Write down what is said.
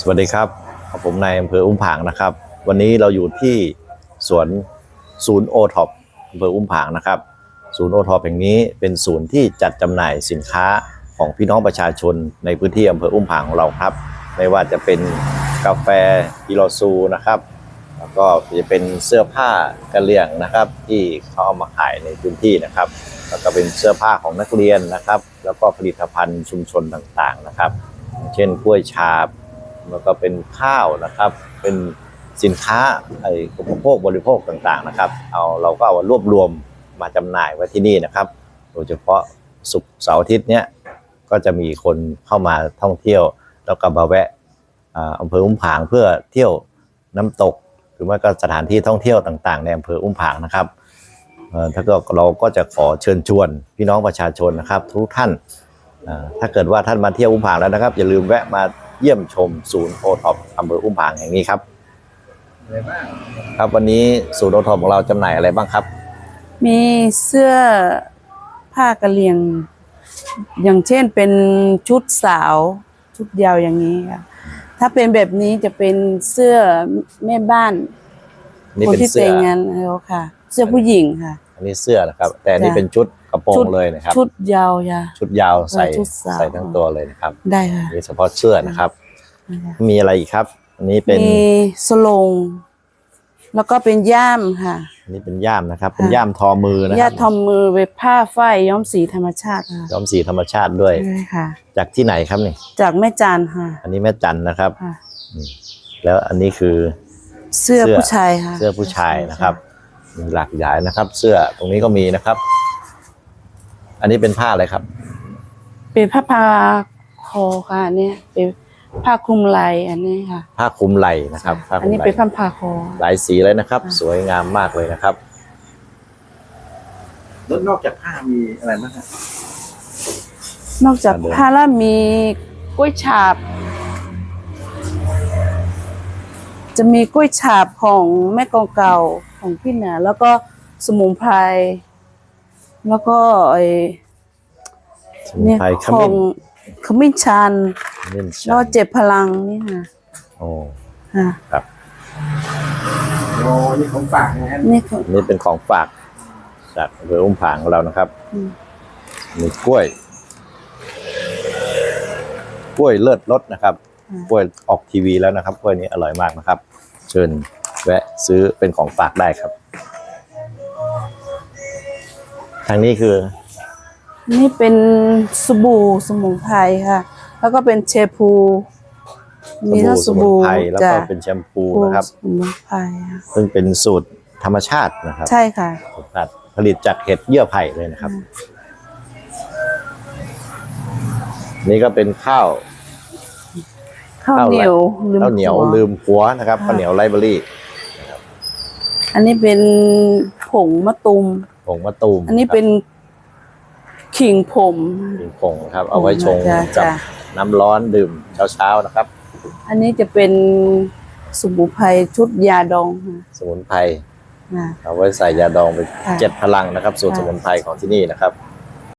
สวัสดีครับผมนายอำเภออุ้มผางนะครับ วันนี้เราอยู่ที่สวนศูนย์โอท็อปอำเภออุ้มผางนะครับ ศูนย์โอท็อปแห่งนี้เป็นศูนย์ที่จัดจำหน่ายสินค้าของพี่น้องประชาชนในพื้นที่อำเภออุ้มผางของเราครับ ไม่ว่าจะเป็นกาแฟอิโลซูนะครับแล้วก็จะเป็นเสื้อผ้ากระเหรี่ยงนะครับ ที่เขาเอามาขายในพื้นที่นะครับ แล้วก็เป็นเสื้อผ้าของนักเรียนนะครับ แล้วก็ผลิตภัณฑ์ชุมชนต่างๆนะครับ เช่นกล้วยฉาบแล้วก็เป็นข้าวนะครับ เป็นสินค้าไอ้อุปโภคบริโภคต่างๆนะครับ เอาเราก็เอารวบรวมมาจำหน่ายไว้ที่นี่นะครับ โดยเฉพาะศุกเสาร์อาทิตย์เนี้ยก็จะมีคนเข้ามาท่องเที่ยว แล้วก็มาแวะอำเภออุ้มผางเพื่อเที่ยวน้ำตก หรือว่าก็สถานที่ท่องเที่ยวต่างๆ ในอำเภออุ้มผางนะครับเออถ้าก็เราก็จะขอเชิญชวนพี่น้องประชาชนนะครับ ทุกท่าน ถ้าเกิดว่าท่านมาเที่ยวอุ้มผางแล้วนะครับ อย่าลืมแวะมาเยี่ยมชมศูนย์โอท็อปอำเภออุ้มผางแห่งนี้ครับอะไรบ้างครับวันนี้ศูนย์โอท็อปของเราจำหน่ายอะไรบ้างครับ มีเสื้อผ้ากะเหรี่ยง อย่างเช่นเป็นชุดสาวชุดยาวอย่างนี้ค่ะถ้าเป็นแบบนี้จะเป็นเสื้อแม่บ้านนี่คนเป็นที่เสื้แต่องงานแล้วค่ะ เสื้อผู้หญิงค่ะ อันนี้เสื้อนะครับ แต่อันนี้จ้ะเป็นชุดกระโปรชุงดเลยนะครับ ชุดยาวยาชุดยาวใส่ชุดสาวใส่ทั้งตัวเลยนะครับ ได้ค่ะนี่เฉพาะเสื้อนะครับนะคะมีอะไรอีกครับอันนี้เป็นมีสโลง แล้วก็เป็นย่ามค่ะอันนี้เป็นย่ามนะครับ เป็นค่ะย่ามทอมือนะคย่ารับทอมมือเว็บผ้าฝ้ายย้อมสีธรรมชาติค่ะย้อมสีธรรมชาติด้วยใช่ค่ะ จากที่ไหนครับนี่จากแม่จานค่ะ อันนี้แม่จันนะครับค่ะแล้วอันนี้คือเสื้อเสื้อผู้ชายค่ะ เสื้อผู้ชายนะครับ มีหลากหลายนะครับ เสื้อตรงนี้ก็มีนะครับ อันนี้เป็นผ้าอะไรครับ เป็นผ้าพาคอค่ะอันเนี่ยเป็นผ้าคลุมไหล่อันนี้ค่ะผ้าคลุมไหล่นะครับผ้าคอันลุมนี้ไหล่เป็นผ้าพาคอ หลายสีเลยนะครับ ค่ะ สวยงามมากเลยนะครับ แล้วนอกจากผ้ามีอะไรบ้างฮะนอกจากผ้าแล้วมีกล้วยฉาบ จะมีกล้วยฉาบของแม่กองเก่าของพี่หนาแล้วก็สมุนไพรแล้วก็ไอสมุนเนี่ยไพรขขอมิ้งนขมิ้นชันขมิ้นชัแล้วก็นเจ็บพลังนี่ค่ะโอ้ค่ะครับ โอ้นี่ของฝากนะฮะนี่คือนี่เป็นของฝากจากอำเภออุ้มผางของเรานะครับ อืม มีกล้วย กล้วยเลิศรสนะครับ กล้วยออกทีวีแล้วนะครับกล้วยนี้อร่อยมากนะครับ เชิญแวะซื้อเป็นของฝากได้ครับ ทางนี้คือ นี่เป็นสบู่สมุนไพรค่ะ แล้วก็เป็นเชพูสมีบู่ทั้งสสมุนบู่ไพรแล้วก็จ้ะเป็นแชมพูนะครับสมุนไพรค่ะซึ่งเป็นสูตรธรรมชาตินะครับ ใช่ค่ะผลิตจากเห็ดเยื่อไผ่เลยนะครับ นี่ก็เป็นข้าว ข้าวเหนียวลืมข้าวเหนียวหัลืมหัวนะครับค่ะข้าวเหนียวไลเบอรี่อันนี้เป็นผงมะตูมผงมะตูม อันนี้เป็นขิงผมเป็นผงครับ เอาไว้ชงจ้ะกับจ้ะน้ำร้อนดื่มเช้าๆนะครับ อันนี้จะเป็นสมุนไพรชุดยาดองค่ะสมุนไพรอ่าเอาไว้ใส่ยาดองไปค่ะเจ็ดพลังนะครับ สูตรค่ะสมุนไพรของที่นี่นะครับ